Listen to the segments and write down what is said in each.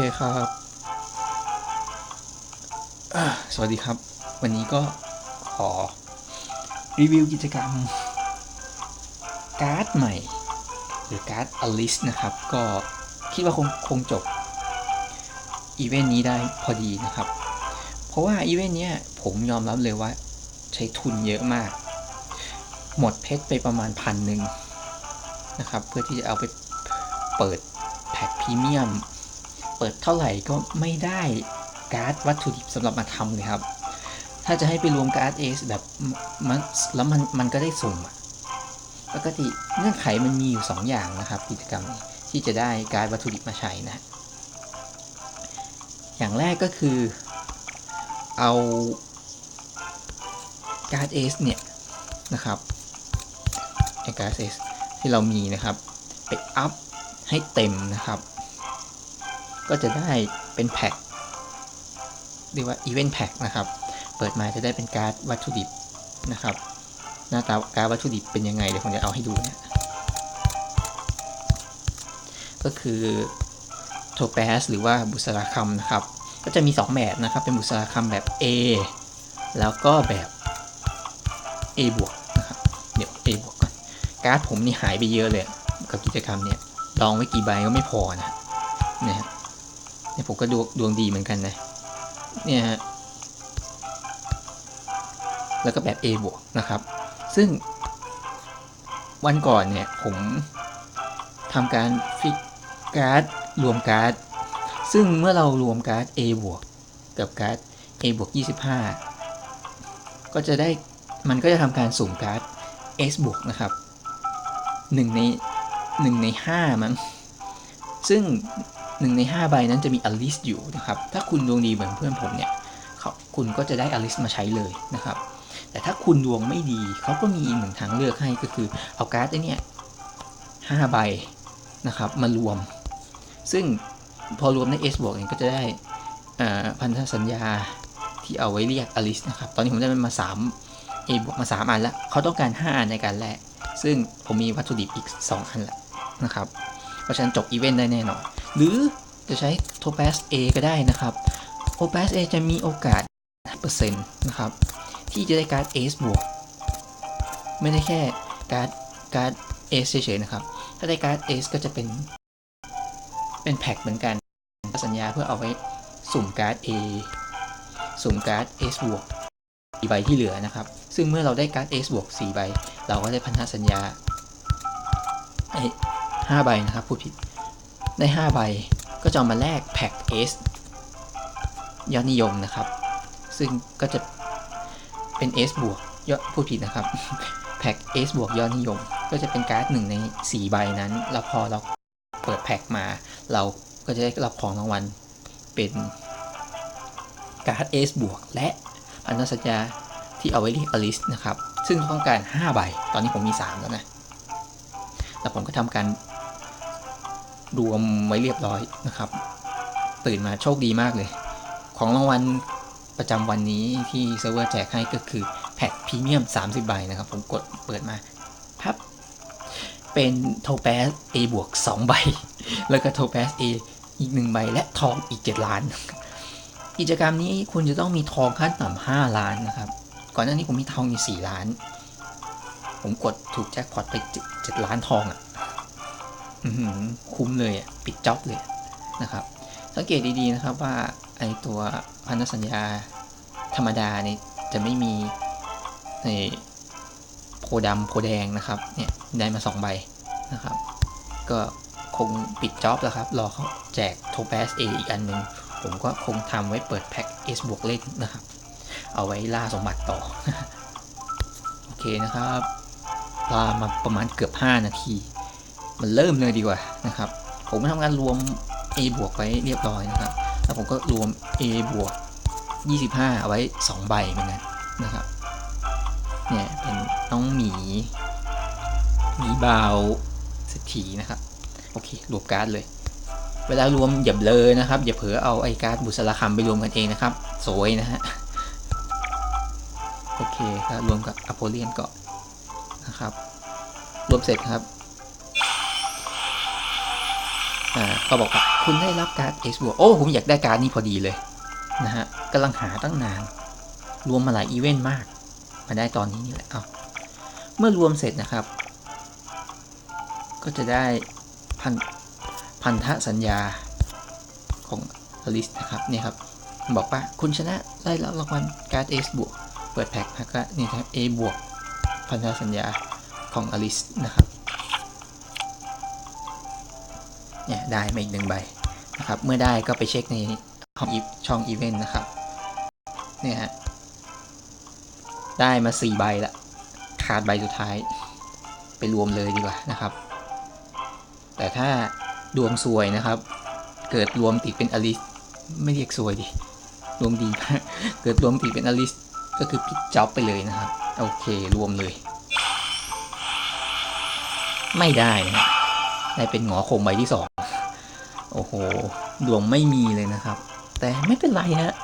เคครับ สวัสดีครับ วันนี้ก็ขอรีวิวกิจกรรม การ์ดใหม่ หรือการ์ดอลิสนะครับ ก็คิดว่าคงคงจบอีเวนต์นี้ได้พอดีนะครับ เพราะว่าอีเวนต์เนี้ยผมยอมรับเลยว่าใช้ทุนเยอะมาก หมดเพชรไปประมาณพันหนึ่งนะครับ เพื่อที่จะเอาไปเปิดแพ็คพรีเมียม เปิดเท่าไหร่ก็ไม่ได้การ์ดวัตถุดิบสำหรับมาทำเลยครับ ถ้าจะให้ไปรวมการ์ดเอสแบบมันแล้วมันมันก็ได้สุ่มอะปกติเงื่อนไขมันมีอยู่ 2 อย่างนะครับ กิจกรรมที่จะได้การ์ดวัตถุดิบมาใช้นะ อย่างแรกก็คือเอาการ์ดเอสเนี่ยนะครับไอการ์ดเอสที่เรามีนะครับ ไปอัพให้เต็มนะครับ ก็จะได้เป็นแพ็คเรียกว่าอีเวนต์แพ็คนะครับ เปิดมาจะได้เป็นการ์ดวัตถุดิบนะครับ หน้าตาการ์ดวัตถุดิบเป็นยังไงเดี๋ยวผมจะเอาให้ดูนะก็คือโทแปสหรือว่าบุษราคำนะครับ ก็จะมี 2 แบบนะครับ เป็นบุษราคำแบบ A แล้วก็แบบ A บวกนะครับ เดี๋ยว A บวกก่อน การ์ดผมนี่หายไปเยอะเลย กับกิจกรรมเนี่ย ลองไว้กี่ใบก็ไม่พอนะเนี่ยฮะ เนี่ยผมก็ดวงดวงดีเหมือนกันนะ เนี่ยฮะ แล้วก็แบบ A บวกนะครับ ซึ่งวันก่อนเนี่ยผมทำการฟิกการ์ดรวมการ์ด ซึ่งเมื่อเรารวมการ์ด A บวกกับการ์ด A บวก25 ก็จะได้มันก็จะทำการสุ่มการ์ด S บวกนะครับหนึ่งในหนึ่งในห้ามั้ง ซึ่ง หนึ่งในห้าใบนั้นจะมีอลิสอยู่นะครับ ถ้าคุณดวงดีเหมือนเพื่อนผมเนี่ยเขาคุณก็จะได้อลิสมาใช้เลยนะครับ แต่ถ้าคุณดวงไม่ดีเขาก็มีอีกหนึ่งทางเลือกให้ก็คือเอาการ์ดไอ้เนี่ยห้าใบนะครับมารวม ซึ่งพอรวมใน S บวกเนี่ยก็จะได้พันธสัญญาที่เอาไว้เรียกอลิสนะครับ ตอนนี้ผมได้มันมา 3 A บวกมา 3 อันแล้วเขาต้องการ 5 อันในการแลกซึ่งผมมีวัตถุดิบอีก 2 อันแล้วนะครับ เพราะฉะนั้นจบอีเวนต์ได้แน่นอน หรือจะใช้ Topaz A ก็ได้นะครับ Topaz A จะมีโอกาส5%นะครับ ที่จะได้การ์ด S บวก ไม่ได้แค่การ์ดการ์ด S เฉยๆนะครับ ถ้าได้การ์ด S ก็จะเป็น เป็นแพ็คเหมือนกัน สัญญาเพื่อเอาไว้สุ่มการ์ด A สุ่มการ์ด S บวก4ใบที่เหลือนะครับ ซึ่งเมื่อเราได้การ์ด S บวก4ใบ เราก็ได้พันธสัญญาไอ้ห้าใบนะครับ พูดผิด ได้ 5 ใบ ก็จะมาแลกแพ็ค S ยอดนิยมนะครับ ซึ่งก็จะเป็น S บวกยอดพูดผิดนะครับ แพ็ค S บวกยอดนิยม ก็จะเป็นการ์ดหนึ่งใน 4 ใบนั้น แล้วพอเราเปิดแพ็คมา เราก็จะได้รับของรางวัลเป็นการ์ด S บวกและพันธสัญญาที่เอาไว้เรียกอลิสนะครับ ซึ่งต้องการ 5 ใบ ตอนนี้ผมมี 3 แล้วนะ แล้วผมก็ทำการ รวมไว้เรียบร้อยนะครับ ตื่นมาโชคดีมากเลย ของรางวัลประจำวันนี้ที่เซิร์ฟเวอร์แจกให้ก็คือแพ็คพรีเมียม 30 ใบนะครับ ผมกดเปิดมาพับ เป็นโทแปส A บวก 2 ใบ แล้วก็โทแปส A อีก 1 ใบ และทองอีก 7 ล้าน กิจกรรมนี้คุณจะต้องมีทองขั้นต่ำ5ล้านนะครับ ก่อนหน้านี้ผมมีทองอยู่4ล้าน ผมกดถูกแจ็คพอตไป 7 ล้านทองอะ่ะ คุ้มเลยอะปิดจ็อบเลยนะครับ สังเกตดีๆนะครับว่าไอตัวพันธสัญญาธรรมดาเนี่ยจะไม่มีไอโพดำโพแดงนะครับเนี่ยได้มา2ใบนะครับ ก็คงปิดจ็อบแล้วครับ รอเขาแจกโทแปสเออีกอันหนึ่งผมก็คงทำไว้เปิดแพ็ค S บวกเล่นนะครับ เอาไว้ล่าสมบัติต่อ โอเคนะครับลามาประมาณเกือบ 5 นาที มันเริ่มเลยดีกว่านะครับ ผมทำการรวม A บวกไว้เรียบร้อยนะครับ แล้วผมก็รวม A บวก 25 เอาไว้ 2 ใบเหมือนกันนะครับ เนี่ย เป็นน้องหมี หมีเบาวเศรษฐีนะครับ โอเค รวมการ์ดเลย เวลารวมอย่าเบลอนะครับ อย่าเผลอเอาไอ้การ์ดบุษราคำไปรวมกันเองนะครับ สวยนะฮะ โอเคก็รวมกับอโพเลียนก่อนนะครับ รวมเสร็จครับ อ่าก็บอกว่าคุณได้รับการ์ด S บวกโอ้ผมอยากได้การ์ดนี้พอดีเลยนะฮะกำลังหาตั้งนาน รวมมาหลายอีเวนต์มาก มาได้ตอนนี้นี่แหละเอาเมื่อรวมเสร็จนะครับ ก็จะได้พันพันธสัญญาของอลิสนะครับเนี่ยครับบอกว่าคุณชนะได้รับรางวัลการ์ด S บวกเปิดแพ็คแล้วก็นี่ครับ A บวกพันธสัญญาของอลิสนะครับ เนี่ยได้มาอีกหนึ่งใบนะครับเมื่อได้ก็ไปเช็คในช่องอีช่องอีเวนต์นะครับเนี่ยฮะได้มาสี่ใบละขาดใบสุดท้าย ไปรวมเลยดีกว่านะครับ แต่ถ้าดวงซวยนะครับ เกิดรวมติดเป็นอลิสไม่เรียกซวยดิรวมดีเกิดรวมติดเป็นอลิสก็คือปิดจ็อบไปเลยนะครับ โอเครวมเลย ไม่ได้นะฮะได้เป็นหงอคงใบที่สอง โอ้โห ดวงไม่มีเลยนะครับ แต่ไม่เป็นไรฮะ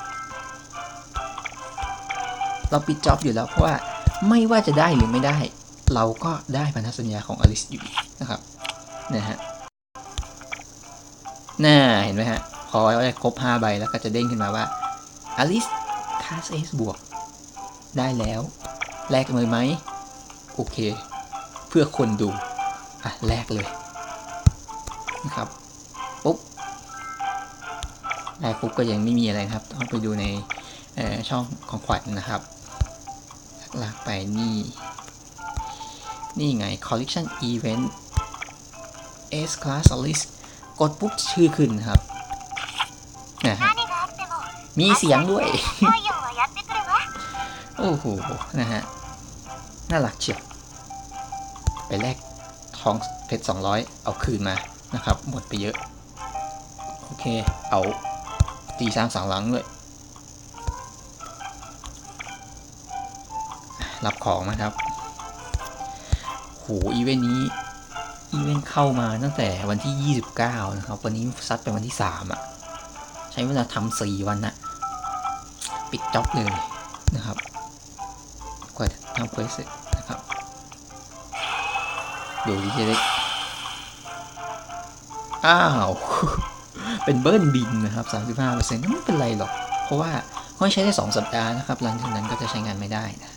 เราปิดจ็อบอยู่แล้วเพราะว่าไม่ว่าจะได้หรือไม่ได้ เราก็ได้พันธสัญญาของอลิสอยู่นะครับนะฮะน่าเห็นไหมฮะ พอได้ครบ 5 ใบแล้วก็จะเด้งขึ้นมาว่าอลิสคาสเอสบวก ได้แล้ว แลกเลยไหม โอเค เพื่อคนดู อะ แลกเลยนะครับปุ๊บ ได้ปุ๊บก็ยังไม่มีอะไรครับต้องไปดูในช่องของขวัญนนะครับลากไปนี่ นี่ไง collection event S class list กดปุ๊บชื่อขึ้นครับนะมีเสียงด้วย โอ้โห นะฮะ น่ารักเชียวไปแลกทองเพชร200 เอาคืนมานะครับ หมดไปเยอะ โอเค เอา ตีสร้างสองหลังด้วย รับของนะครับ โห อีเวนต์นี้ อีเวนต์เข้ามาตั้งแต่วันที่ 29 นะครับ วันนี้ซัดไปวันที่ 3อะ่ะ ใช้เวลาทำสี่วันนะปิดจ็อบเลยนะครับ กว่าทำเควสเสร็จนะครับ ดูดิเจเล็กอ้าว เป็นเบิ้ลบินนะครับ35%ไม่เป็นไรหรอก เพราะว่าเขาให้ใช้ได้ 2 สัปดาห์นะครับ หลังจากนั้นก็จะใช้งานไม่ได้นะ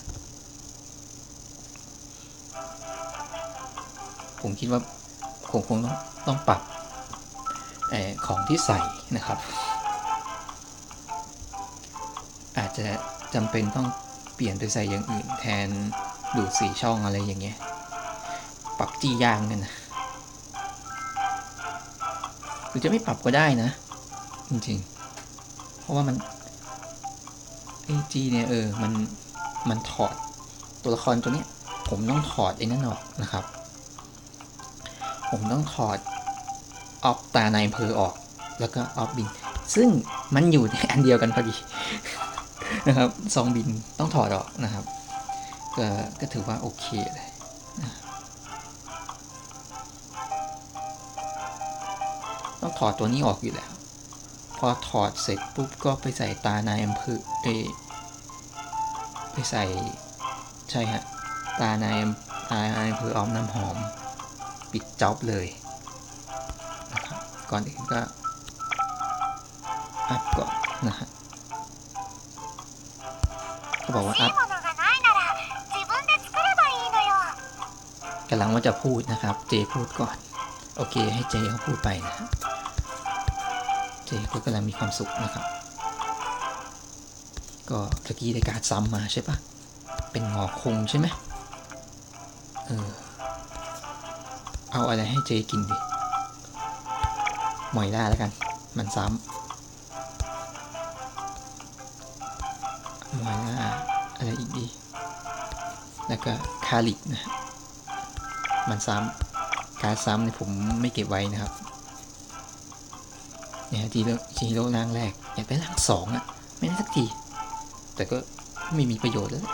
ผมคิดว่าคงคงต้องต้องปรับอของที่ใส่นะครับ อาจจะจำเป็นต้องเปลี่ยนไปใส่อย่างอื่นแทนดูดสีช่องอะไรอย่างเงี้ย ปรับจียางกันนะ หรือจะไม่ปรับก็ได้นะ จริงๆ เพราะว่ามันไอจีเนี่ยเออ มัน มันถอดตัวละครตัวเนี้ย ผมต้องถอดไอ้นั่นออกนะครับ ผมต้องถอดออฟตาในเพอออก แล้วก็ออฟบิน ซึ่งมันอยู่ในอันเดียวกันพอดีนะครับซองบินต้องถอดออกนะครับ ก็ก็ถือว่าโอเคเลย ถอดตัวนี้ออกอยู่แล้ว พอถอดเสร็จปุ๊บก็ไปใส่ตานายอำเภอเอไปใส่ใช่ฮะตานายตานายอำเภอออมน้ำหอม ปิดจ็อบเลยนะครับก่อนอื่นก็อัพก่อนนะฮะเขาบอกว่าอัพกำลังว่าจะพูดนะครับ เจพูดก่อน โอเคให้เจเขาพูดไปนะ เจก็กำลังมีความสุขนะครับ ก็ตะกี้ได้การซ้ำมาใช่ปะเป็นงอคงใช่ไหมเออเอาอะไรให้เจกินดิหมอยได้แล้วกัน มันซ้ำหมอยล่าอะไรอีกดี แล้วก็คาลิกนะ มันซ้ำการซ้ำเนี่ยผมไม่เก็บไว้นะครับ เนี่ยจีโร่จีโร่ร่างแรก อยากได้ร่างสองอะไม่ได้สักที แต่ก็ไม่มีประโยชน์แล้ว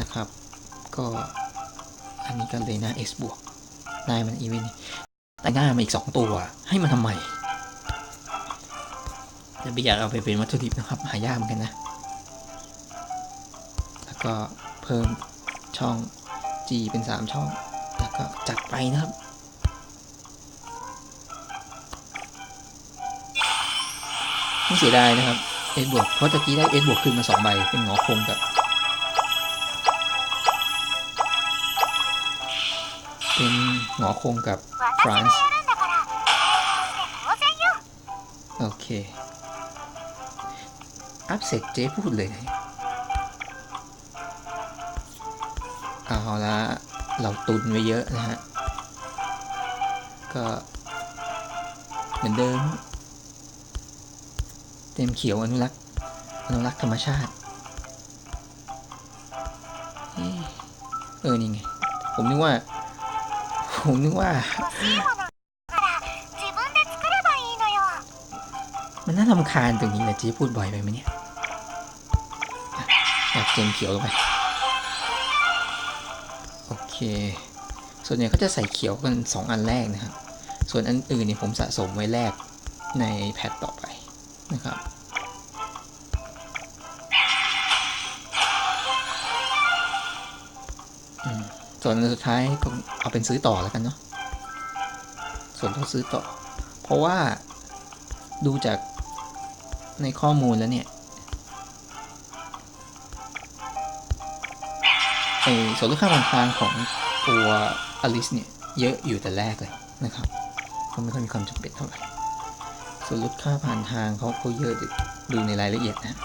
นะครับ ก็อันนี้ก็เลยน้า S บวกนายมันอีเวนต์แต่หน้ามาอีกสองตัว ให้มันทำไมจะไม่อยากเอาไปเป็นวัตถุดิบนะครับ หายากเหมือนกันนะ แล้วก็เพิ่มช่อง G เป็น 3 ช่อง แล้วก็จัดไปนะครับ เสียดายนะครับเอ็นบวกเพราะตะกี้ได้เอ็นบวกขึ้นมาสองใบเป็นงอคงกับเป็นงอคงกับฟรานซ์โอเคอัพเสร็จเจ๊พูดเลยเอาละเราตุนไว้เยอะนะฮะ ก็เหมือนเดิม เต็มเขียวอนุรักษ์อนุรักษ์ธรรมชาติ เออ นี่ไง ผมนึกว่า ผมนึกว่า มันน่าลำคาญตรงนี้แหละจีพูดบ่อยไปไหมเนี่ยแบบเต็มเขียวลงไป โอเค ส่วนใหญ่เขาจะใส่เขียวกัน 2 อันแรกนะครับ ส่วนอันอื่นเนี่ยผมสะสมไว้แรกในแพทต่อไป นะครับส่วนสุดท้ายก็เอาเป็นซื้อต่อแล้วกันเนาะส่วนตัวซื้อต่อ เพราะว่าดูจากในข้อมูลแล้วเนี่ยไอส่วนลดค่าผ่านทางของตัวอลิสเนี่ย เยอะอยู่แต่แรกเลยนะครับก็ไม่ค่อยมีความจำเป็นเท่าไหร่ ส่วนลดค่าผ่านทางเขาเขาเยอะดูในรายละเอียดนะ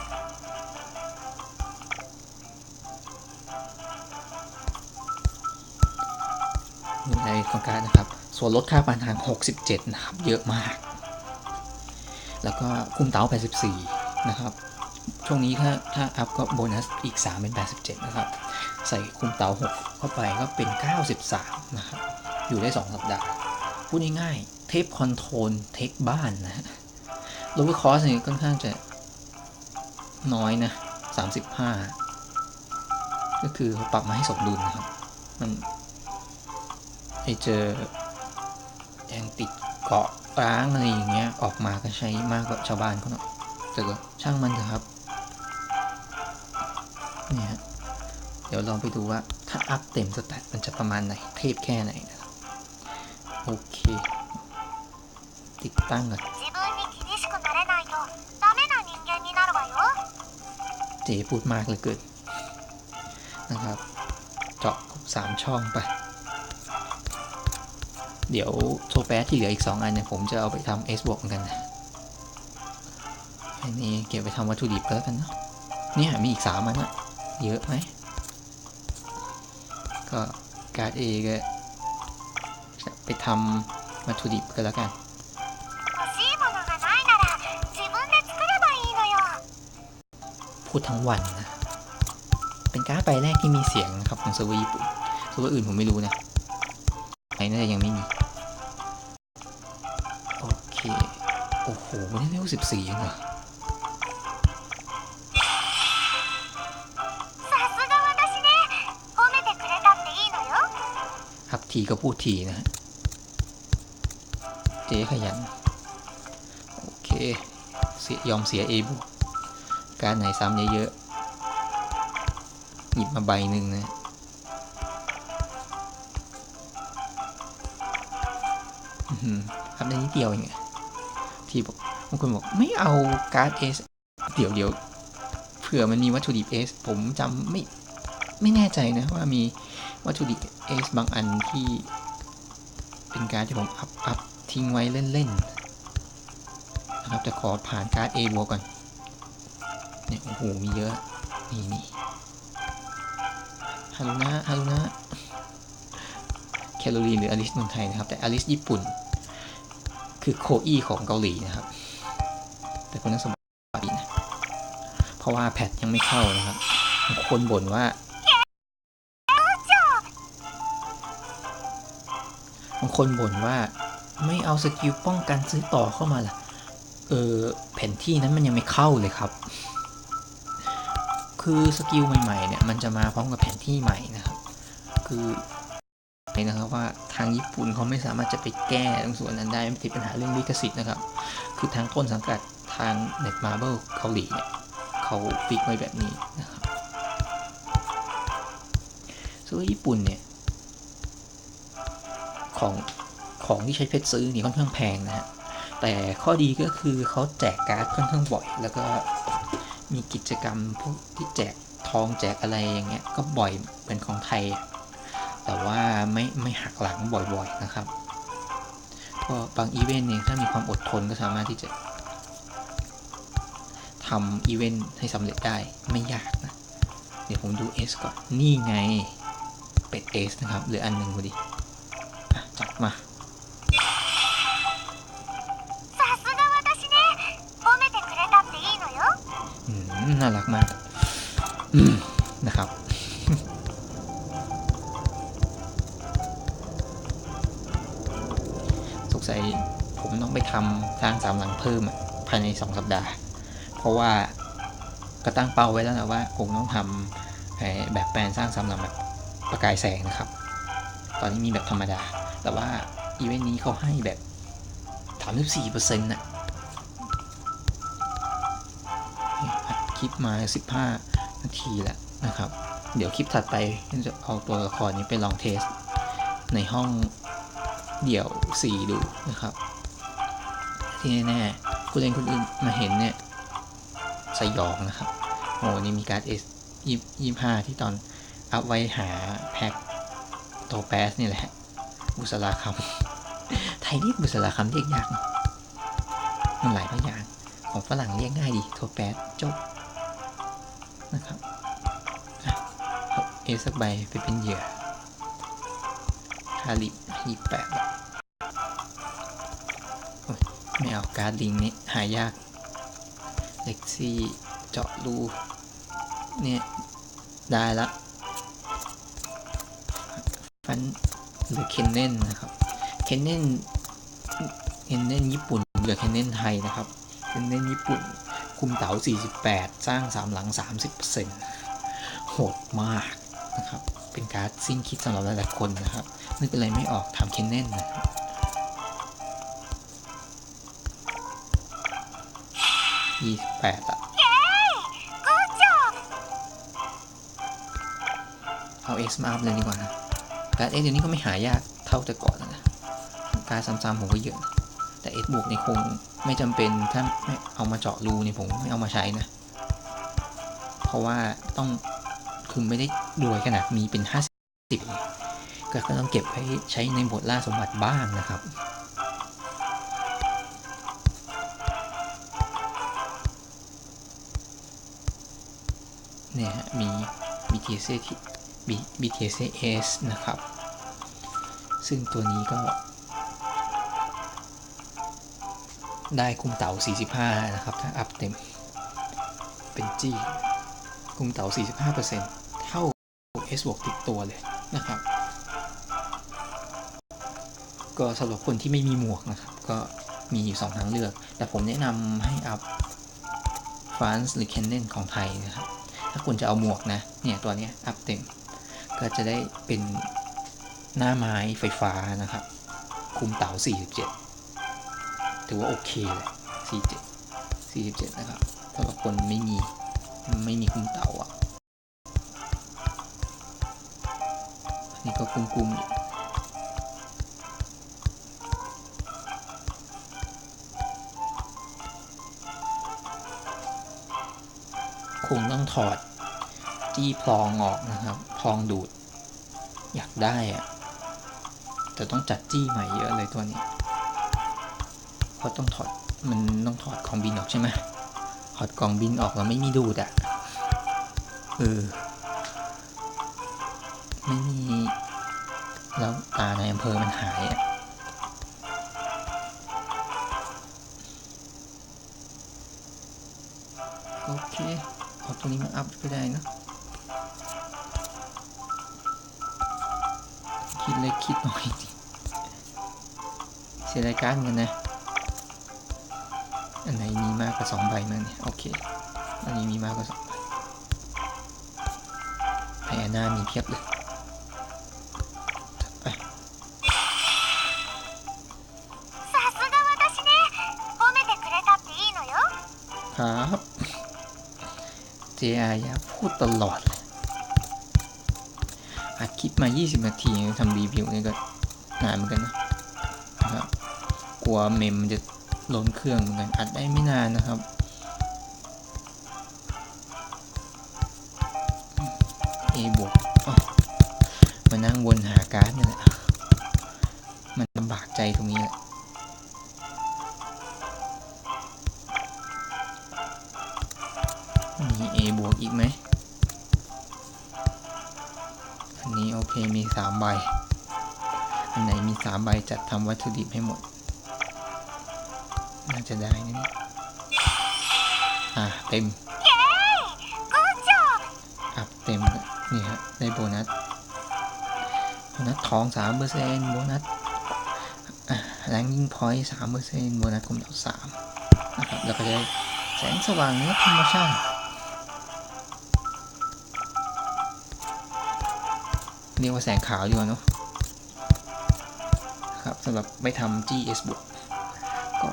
ในรายละเอียดของการนะครับ ส่วนลดค่าผ่านทาง 67 นะครับ เยอะมาก แล้วก็คุมเต๋า84 นะครับ ช่วงนี้ถ้าถ้าอัพก็โบนัสอีก 3 เป็น 87 นะครับ ใส่คุมเต๋า6 เข้าไปก็เป็น 93 นะครับ อยู่ได้ 2 สัปดาห์ พูดง่ายๆ เทปคอนโทรลเทคบ้านนะฮะโลเวอร์คอสนี่ค่อนข้างจะน้อยนะ 35 ก็คือเขาปรับมาให้สมดุลนะครับ มันไอเจอแองติดเกาะร้างอะไรอย่างเงี้ย ออกมาก็ใช้มากกว่าชาวบ้านเขาหน่อยแต่ก็ช่างมันเถอะครับเนี่ยฮะเดี๋ยวลองไปดูว่าถ้าอัพเต็มสแตทมันจะประมาณไหน เทพแค่ไหนนะครับ โอเค ติดตั้งก่อนเจพูดมากเลยเกิดนะครับ เจาะสามช่องไป เดี๋ยวโซแปซที่เหลืออีก 2 อันเนี่ย ผมจะเอาไปทำเอสบวกกันนะอันนี้เก็บไปทำวัตถุดิบแล้วกันเนาะนี่ยมีอีก 3 อันอะเยอะไหม ก็การเอก็ไปทำวัตถุดิบกันแล้วกัน พูดทั้งวันนะ เป็นการ์ดใบแรกที่มีเสียงครับของเซิร์ฟเวอร์ญี่ปุ่นเซิร์ฟเวอร์อื่นผมไม่รู้นะไหนน่าจะยังไม่มี โอเค โอ้โหไม่ได้เลเวสิบสี่ยังเหรอฮักทีก็พูดทีนะเจ๊ขยัน โอเค เสียยอมเสียเอบวก การไหนซ้ำเยอะๆหยิบมาใบหนึ่งนะอื้อหือทำได้นิดเดียวเองอะที่บอกบางคนบอกไม่เอาการ์ดเอสเดี๋ยวเดี๋ยวเผื่อมันมีวัตถุดิบเอสผมจำไม่ไม่แน่ใจนะว่ามีวัตถุดิบเอสบางอันที่เป็นการที่ผมอัพอัพทิ้งไว้เล่นๆนะครับจะขอผ่านการ์ด A บวกก่อน เนี่ยโอ้โหมีเยอะนี่นี่ฮารุนะฮารุนะแคลอรีหรืออลิสเมืองไทยนะครับ แต่อลิสญี่ปุ่น คือโคอี้ของเกาหลีนะครับ แต่คนนั้นสมบัตินะเพราะว่าแพทยังไม่เข้านะครับบางคนบ่นว่าบางคนบ่นว่าไม่เอาสกิลป้องกันซื้อต่อเข้ามาล่ะ เออแผนที่นั้นมันยังไม่เข้าเลยครับ คือสกิลใหม่ๆเนี่ยมันจะมาพร้อมกับแผนที่ใหม่นะครับ คือนะครับว่าทางญี่ปุ่นเขาไม่สามารถจะไปแก้ตรงส่วนนั้นได้ไม่ติดปัญหาเรื่องลิขสิทธิ์นะครับ คือทางต้นสังกัดทาง Net Marble เกาหลีเนี่ยเขาฟิกไว้แบบนี้นะครับส่วนญี่ปุ่นเนี่ยของของที่ใช้เพชรซื้อนี่ค่อนข้างแพงนะฮะแต่ข้อดีก็คือเขาแจกการ์ดค่อนข้างบ่อย แล้วก็ มีกิจกรรมพวกที่แจกทองแจกอะไรอย่างเงี้ยก็บ่อยเหมือนของไทย แต่ว่าไม่ไม่หักหลังบ่อยๆนะครับก็บางอีเวนต์เนี่ยถ้ามีความอดทนก็สามารถที่จะทำอีเวนต์ให้สำเร็จได้ไม่ยากนะ เดี๋ยวผมดู S ก่อน นี่ไง เป็ด S นะครับเหลืออันหนึ่งพอดีจัดมา น่ารักมากนะครับ สงสัยผมต้องไปทำสร้างสามหลังเพิ่มภายในสองสัปดาห์ เพราะว่าก็ตั้งเป้าไว้แล้วนะว่าคงต้องทำแบบแปลนสร้างสามหลังแบบประกายแสงนะครับ ตอนนี้มีแบบธรรมดา แต่ว่าอีเวนต์นี้เขาให้แบบ 34%น่ะอั ลิปมา 15 นาทีแล้วนะครับ เดี๋ยวคลิปถัดไปจะเอาตัวละครนี้ไปลองเทส ในห้องเดี่ยว 4 ดูนะครับ ที่แน่ๆผู้เล่นคนอื่นมาเห็นเนี่ยสยองนะครับ โอ้นี่มีการ S ยี่ห้าที่ตอนอัพไว้หาแพ็คโตแปสนี่แหละ บุษราคำ ไทยเรียกบุษราคำเรียกยากเนอะมันหลายพยางของฝรั่งเรียกง่ายดีโทแปดจบ นะครับเอสักใบไปเป็นเหยื่อคาลิยี่แปดไม่เอาการ์ดลิงนี้หายากเล็กซี่เจาะรูเนี่ยได้ละฟันหรือเคนเน่นนะครับเคนเน่นเคนเน่นญี่ปุ่นหรือเคนเน่นไทยนะครับเป็นเล่นญี่ปุ่น คุมเต๋า 48 สร้าง 3 หลัง 30%โหดมากนะครับ เป็นการ์ดสิ้นคิดสำหรับหลายๆคนนะครับ นึกอะไรไม่ออกทำเคนเน่นนะยี่สิบแปดอะเอาเอสมาอัพเลยดีกว่านะ การ์ดเอ็กซ์เดี๋ยวนี้ก็ไม่หายากเท่าแต่ก่อนนะ การซ้ำๆผมก็เยอะ แต่ S บวกในยคงไม่จำเป็นถ้าไม่เอามาเจาะรูนี่ผมไม่เอามาใช้นะ เพราะว่าต้องคือไม่ได้รวยขนาดมีเป็น 50 ก็ก็ต้องเก็บไว้ใช้ในบทล่าสมบัติบ้างนะครับเนี่ยมี BTS B- BTS นะครับ ซึ่งตัวนี้ก็ ได้คุมเต๋า45 นะครับ ถ้าอัพเต็ม เป็นจี้คุมเต๋า45%เท่า S บวกติดตัวเลยนะครับ ก็สำหรับคนที่ไม่มีหมวกนะครับ ก็มีอยู่สองทางเลือก แต่ผมแนะนำให้อัพฟรานซ์หรือ Canon ของไทยนะครับ ถ้าคุณจะเอาหมวกนะ เนี่ย ตัวนี้อัพเต็ม ก็จะได้เป็นหน้าไม้ไฟฟ้านะครับ คุมเต๋า47 ถือว่าโอเคเลย47 47นะครับสำหรับคนไม่มีไม่มีคุมเต๋าอะอันนี้ก็กุมกุมๆอยู่คงต้องถอดจี้พลองออกนะครับ พลองดูด อยากได้อะแต่ต้องจัดจี้ใหม่เยอะเลยตัวนี้ เพราะต้องถอดมันต้องถอดกล่องบินออกใช่ไหมถอดกล่องบินออกแล้วไม่มีดูดอะเออไม่มีแล้วตาในอำเภอมันหายอะโอเคเอาตัวนี้มาอัพก็ได้นะคิดเล็กคิดน้อยดิเสียรายการเหมือนกันนะ อันไหนมีมากกว่าสองใบมั้งเนี่ยโอเค อันนี้มีมากกว่าสองใบแพน้ามีเพียบเลยครับเจอย่าพูดตลอดเลอัดคลิปมา 20 นาทีทำรีวิวนี่ก็นานเหมือนกันนะครับ กลัวเมมมันจะ ล้นเครื่องเหมือนกันอัดได้ไม่นานนะครับ A บวกมานั่งวนหาการ์ดนี่แหละ มันลำบากใจตรงนี้แหละมี A บวกอีกไหม อันนี้โอเคมีสามใบ อันไหนมีสามใบจัดทำวัตถุดิบให้หมด น่าจะได้นี่อะเต็มเก้ก็จบอะเต็มนี่ฮะได้โบนัสโบนัสทองสามเปอร์เซ็นต์โบนัสแรงยิงพอยต์สามเปอร์เซ็นต์โบนัสกลมดาวสามนะครับแล้วก็ได้แสงสว่างเนื้อธรรมชาติเรียกว่าแสงขาวดีกว่าเนาะครับสำหรับไม่ทำ GS บวกก็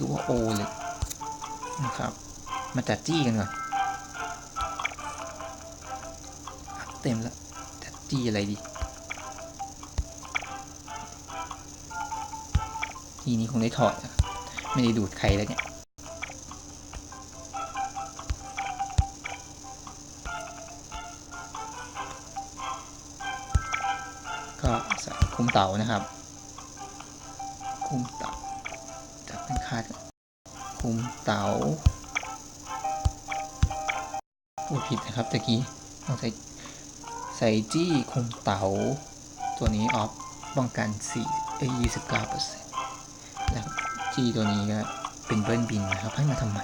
ถือว่า O เลยนะครับ มาจัดจี้กันก่อนเต็มแล้วจัดจี้อะไรดีทีนี้คงได้ถอดนะไม่ได้ดูดใครแล้วเนี่ยก็ใส่คุมเต่านะครับ คุมเต่า จับเป็นคาดก่อนคุมเต่าพูดผิดนะครับตะกี้ต้องใส่ใส่จี้คุมเต๋า ตัวนี้ออฟป้องกัน4เอ้ย29เปอร์เซ็นต์แล้วจี้ตัวนี้ก็เป็นเบิ้ลบินนะครับ ให้มาทำไม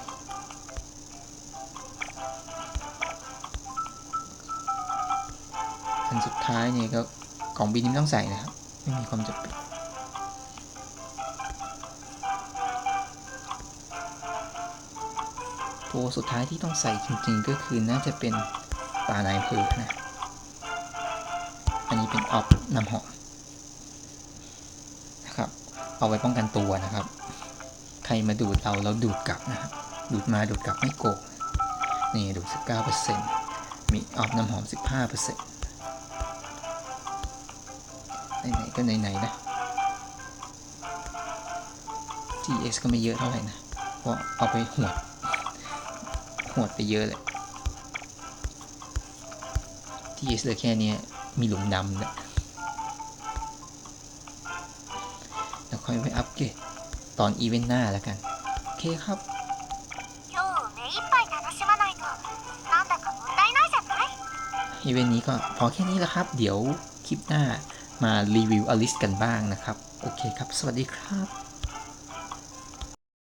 อันสุดท้ายเนี่ยก็กล่องบินนี่ไม่ต้องใส่นะครับ ไม่มีความจำเป็น ตัวสุดท้ายที่ต้องใส่จริงๆ ก็คือน่าจะเป็นปลาไหนเพอนะ อันนี้เป็นออฟน้ำหอมนะครับ เอาไว้ป้องกันตัวนะครับ ใครมาดูดเราเราดูดกลับนะครับ ดูดมาดูดกลับไม่โกงนี่ดูด19%มีออฟน้ำหอม 15%ไหนๆก็ไหนๆนะ GS ก็ไม่เยอะเท่าไหร่นะ เพราะเอาไปหวด หดไปเยอะเลย ที่เหลือแค่นี้มีหลุมดำและแล้วค่อยไปอัปเกรดตอนอีเวนต์หน้าแล้วกัน โอเคครับอีเวนต์นี้ก็พอแค่นี้แล้วครับ เดี๋ยวคลิปหน้ามารีวิวอลิสกันบ้างนะครับ โอเคครับ สวัสดีครับ